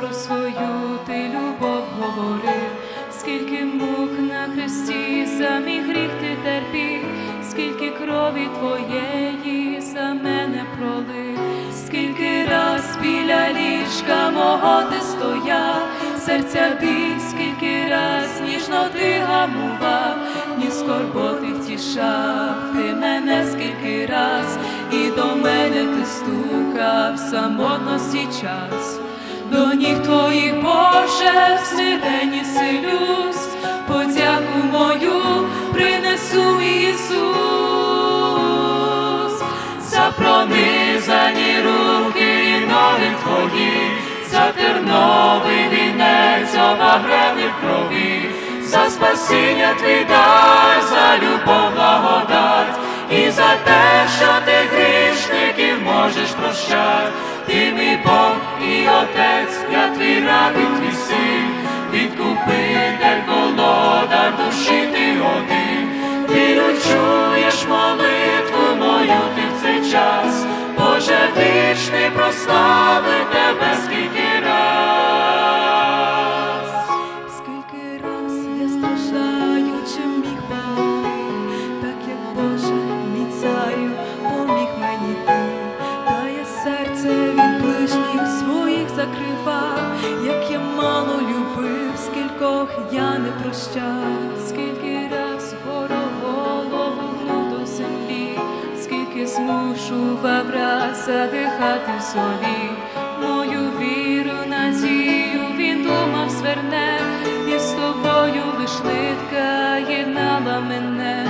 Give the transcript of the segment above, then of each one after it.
про свою ти любов говорив, скільки мук на хресті самі гріх ти терпів, скільки крові твоєї за мене пролив, скільки раз біля ліжка мого ти стояв, серця бій, скільки раз ніжно ти гамував, ні скорботи втішав, ти мене скільки раз, і до мене ти стукав самотності час. До ніг твоїх, Боже, в смиренні силюсь, подяку мою принесу Ісус, за пронизані руки і ноги твої, за терновий вінець в крові, за спасіння твій дар, за любов благодать, і за те, що ти один, віру чуєш молитву мою ти в цей час, Боже вічний прослави тебе скільки раз. Скільки раз я страждаю, чим міг помогти, так як Боже, мій царю, поміг мені ти, та я серце від ближніх своїх закривав, як я скількох я не прощав, скільки раз гнув до землі, скільки змушував раз задихати в солі, мою віру, надію він думав зверне, і з тобою лиш нитка єднала мене,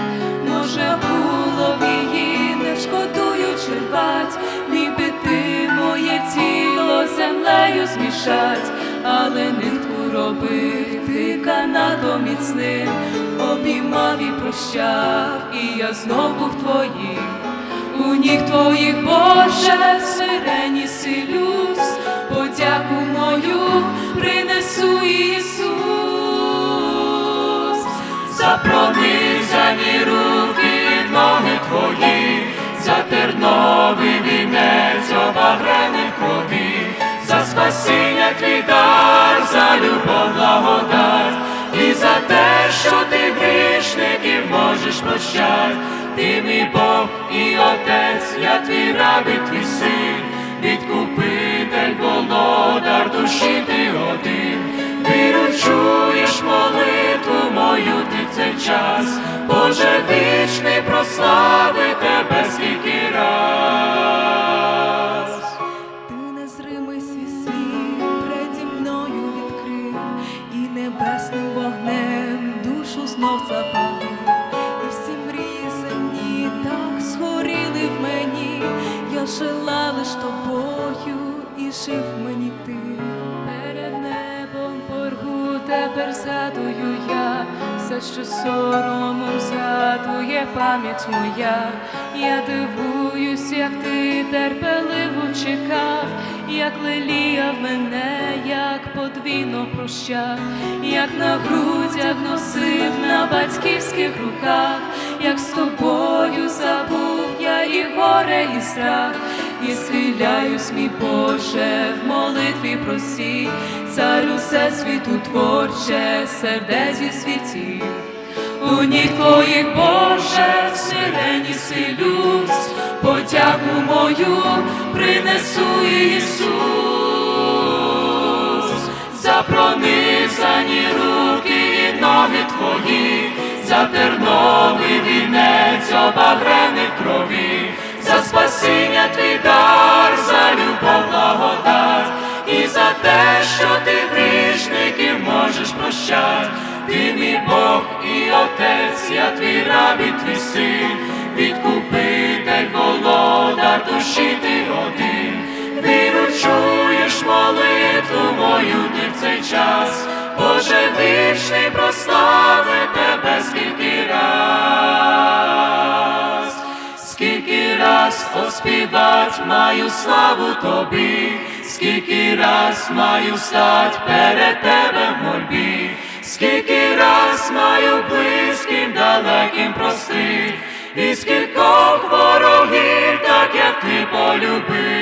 може було б її, не шкодуючи рвать, ніби ти моє тіло землею змішать, але нитку робив ти канатом міцним, обіймав і прощав, і я знов був твоїм. У ніг твоїх, Боже, в сирені силюсь, подяку мою принесу Ісус, за пронизані руки ноги твої, за терновий вінець обагрений в крові, за спасіння твій дар, за любов ти мій Бог і Отець, я твій раб і твій син, відкупитель, володар душі ти один, віру чуєш молитву мою ти в цей час, Боже вічний прослави тебе скільки раз. Ти незримий свій світ преді мною відкрив, і небесним вогнем душу знов запалив, я лиш тобою і жив мені ти. Перед небом боргу тепер згадую я, все, що соромом згадує пам'ять моя. Я дивуюсь, як ти терпеливо чекав, як леліяв мене, як подвійно прощав, як на грудях носив на батьківських руках, як з тобою забув горе, і страх, і схиляюсь, мій Боже, в молитві просі, царю все світу творче, сердець і світів. У ніг твоїх, Боже, в сирені силюсь, подяку мою принесу Ісус, за пронизані руки і ноги твої, за терновий вінець за спасіння твій дар, за любов благодать, і за те, що ти грішників можеш прощати, ти мій Бог і Отець, я твій раб і твій син, відкупитель, володар душі ти один, ти чуєш молитву мою оспівать маю славу тобі, скільки раз маю стать перед тебе в мольбі, скільки раз маю близьким, далеким прости, і скількох ворогів, так як ти полюбив,